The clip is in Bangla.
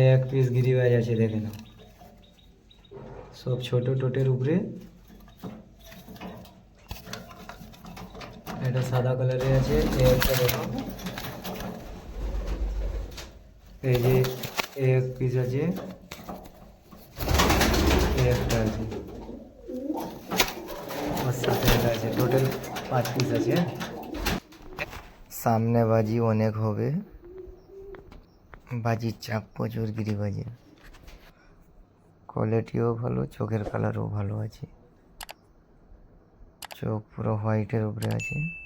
এক পিস গিরিবাজ আছে দেখে নাও। সব ছোট টোটের উপরে। এটা সাদা কালারে আছে একটা দেখো। এই যে এক পিস আছে একটা আছে। টোটাল পাঁচ পিস আছে। সামনে বাজি অনেক হবে। বাজির চাপ, প্রচুর গিরিবাজির কোয়ালিটিও ভালো, চোখের কালারও ভালো আছে। চোখ পুরো হোয়াইটের উপরে আছে।